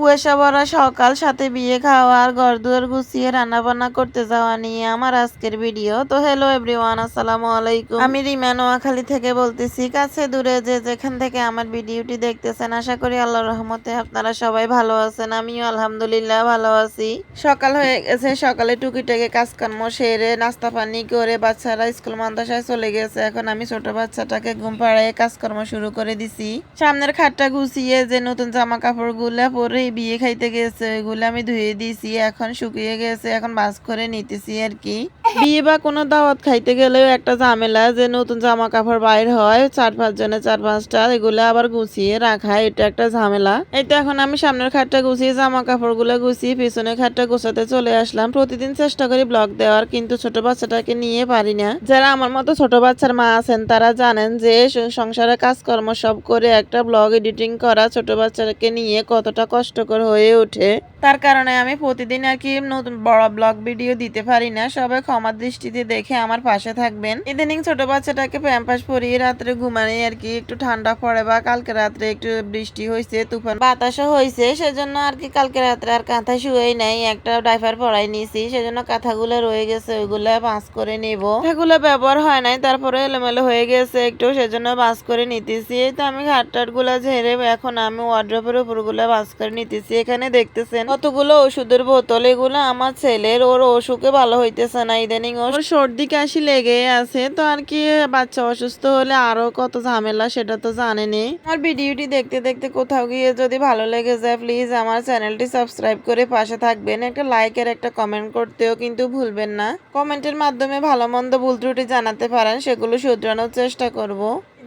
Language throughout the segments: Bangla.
কুয়াশা ভরা সকাল, সাথে বিয়ে, খাওয়া আর ঘর দুয়ার গুছিয়ে রান্না বান্না করতে যাওয়া নিয়ে আমার আজকের ভিডিও। তো হ্যালো এভরিওয়ান আসসালামু আলাইকুম। আমি রিমা নোয়াখালী থেকে বলতেছি, কাছে দূরে যে যেখান থেকে আমার ভিডিওটি দেখতেছেন, আশা করি আল্লাহ রহমতে আপনারা সবাই ভালো আছেন। আমিও আলহামদুলিল্লাহ ভালো আছি। সকাল হয়ে গেছে, সকালে টুকিটাকে কাজকর্ম সেরে নাস্তা পানি করে বাচ্চারা স্কুল, মাদ্রাসায় চলে গেছে। এখন আমি ছোট বাচ্চাটাকে ঘুম পাড়ায় কাজকর্ম শুরু করে দিছি। সামনের খাটটা গুছিয়ে যে নতুন জামা কাপড়গুলা পরে বিয়ে খাইতে গেছে ওইগুলো আমি ধুয়ে দিয়েছি এখন শুকিয়ে গেছে, এখন বাস করে নিতেছি আর কি। বিয়ে বা কোনো দাওয়াত খাইতে গেলেও একটা ঝামেলা যে নতুন জামা কাপড় বাইর হয়, চার পাঁচ জনে চার পাঁচটা, এগুলো আবার গুছিয়ে রাখা, এটা একটা ঝামেলা। এটা এখন আমি সামনের খাটটা গুছিয়ে জামা কাপড়গুলো গুছিয়ে পিছনের খাটটা গোছাতে চলে আসলাম। প্রতিদিন চেষ্টা করি ব্লগ দেওয়ার, কিন্তু ছোট বাচ্চাটাকে নিয়ে পারি না। যারা আমার মতো ছোট বাচ্চার মা আছেন, তারা জানেন যে সংসারে কাজকর্ম সব করে একটা ব্লগ এডিটিং করা ছোট বাচ্চাকে নিয়ে কতটা কষ্টকর হয়ে ওঠে। তার কারণে আমি প্রতিদিন আর কি নতুন বড় ব্লগ ভিডিও দিতে পারি না, সবাই ক্ষমার দৃষ্টিতে দেখে আমার পাশে থাকবেন। ইদানিং ছোট বাচ্চাটাকে প্যাম্পাস পরিয়ে রাত্রে ঘুমানি আর কি একটু ঠান্ডা পড়ে বা কালকে রাত্রে একটু বৃষ্টি হয়েছে, তুফান বাতাসও হয়েছে, সেজন্য আর কি কালকে রাত্রে আর কাঁথা শুয়েই নাই, একটা ডাইভার পড়াই নিয়েছি, সেজন্য কাঁথাগুলো রয়ে গেছে, ওইগুলো বাঁচ করে নেব। কাঁথাগুলো ব্যবহার হয় নাই, তারপরে এলোমেলো হয়ে গেছে একটু, সেজন্য বাঁচ করে নিতেছি। তো আমি ঘাট টাটগুলা ঝেড়ে এখন আমি ওয়ার্ড্রপের উপরগুলা বাঁচ করে নিতেছি এখানে দেখতেছেন। কতগুলো ওষুধের বোতল এগুলো আমার ছেলের ওর অসুখে ভালো হইতেছে না ইদানিং ওর সর্দি কাশি লেগে আছে তো আর কি বাচ্চা অসুস্থ হলে আরও কত ঝামেলা সেটা তো জানেনি। আর ভিডিওটি দেখতে দেখতে কোথাও গিয়ে যদি ভালো লেগে যায় প্লিজ আমার চ্যানেলটি সাবস্ক্রাইব করে পাশে থাকবেন। একটা লাইক আর একটা কমেন্ট করতেও কিন্তু ভুলবেন না। কমেন্টের মাধ্যমে ভালো মন্দ ভুল ত্রুটি জানাতে পারেন সেগুলো শুধরানোর চেষ্টা করব।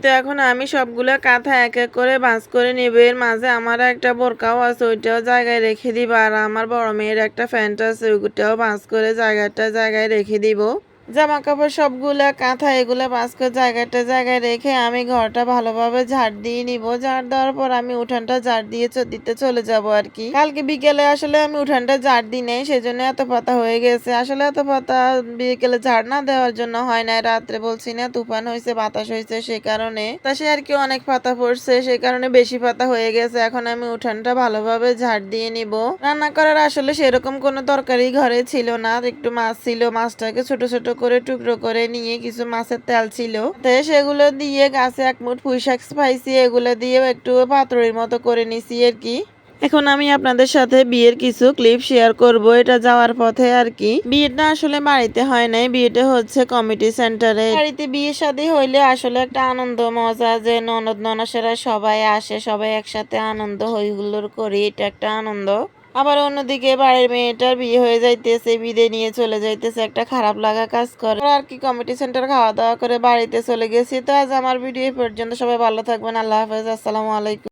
তো এখন আমি সবগুলো কাঁথা এক এক করে বাঁচ করে নেব। এর মাঝে আমার একটা বোরকাও আছে, ওইটাও জায়গায় রেখে দিব। আর আমার বড় মেয়ের একটা ফ্যান্ট আছে, ওইটাও বাঁচ করে জায়গাটা জায়গায় রেখে দিব। জামা কাপড় সবগুলা, কাঁথা এগুলো করে জায়গাটা জায়গায় রেখে আমি ঘরটা ভালোভাবে ঝাড় দিয়ে নিব। ঝাড় দেওয়ার পর আমি উঠানটা ঝাড় দিয়ে দিতে চলে যাব আর কি। কালকে বিকেলে আসলে আমি উঠানটা ঝাড় দিই নাই, সেজন্য এত পাতা হয়ে গেছে। আসলে এত পাতা বিকেলে ঝাড় না দেওয়ার জন্য হয় না রাত্রে বলছি না, তুফান হয়েছে বাতাস হয়েছে সে কারণে। তা সে আর কি অনেক পাতা পড়ছে, সে কারণে বেশি পাতা হয়ে গেছে। এখন আমি উঠানটা ভালোভাবে ঝাড় দিয়ে নিব। রান্না করার আসলে সেরকম কোনো তরকারি ঘরে ছিল না। একটু মাছ ছিল, মাছটাকে ছোট ছোট করে টুকরো করে নিয়ে কিছু মাছের তেল ছিল। তো সেগুলো দিয়ে গাছে এক মুঠ পুঁই শাক স্পাইসি এগুলো দিয়ে একটু পাতড়ির মতো করে নিছি আর কি। এখন আমি আপনাদের সাথে বিয়ের কিছু ক্লিপ শেয়ার করব, এটা যাওয়ার পথে আর কি। বিয়েটা আসলে বাড়িতে হয় নাই, বিয়েটা হচ্ছে কমিটি সেন্টারে বাড়িতে বিয়ে শাদী হইলে আসলে একটা আনন্দ, মজা, যে ননদ ননাসেরা সবাই আসে, সবাই একসাথে আনন্দ, হই হুল্লোড় করি, এটা একটা আনন্দ। আবার অন্যদিকে বাড়ির মেয়েটার বিয়ে হয়ে যাইতেছে, বিদে নিয়ে চলে যাইতেছে, একটা খারাপ লাগা কাজ করে। আর কি কমিটি সেন্টার খাওয়া দাওয়া করে বাড়িতে চলে গেছি। তো আজ আমার ভিডিও পর্যন্ত। সবাই ভালো থাকবেন। আল্লাহ হাফেজ। আসসালামু আলাইকুম।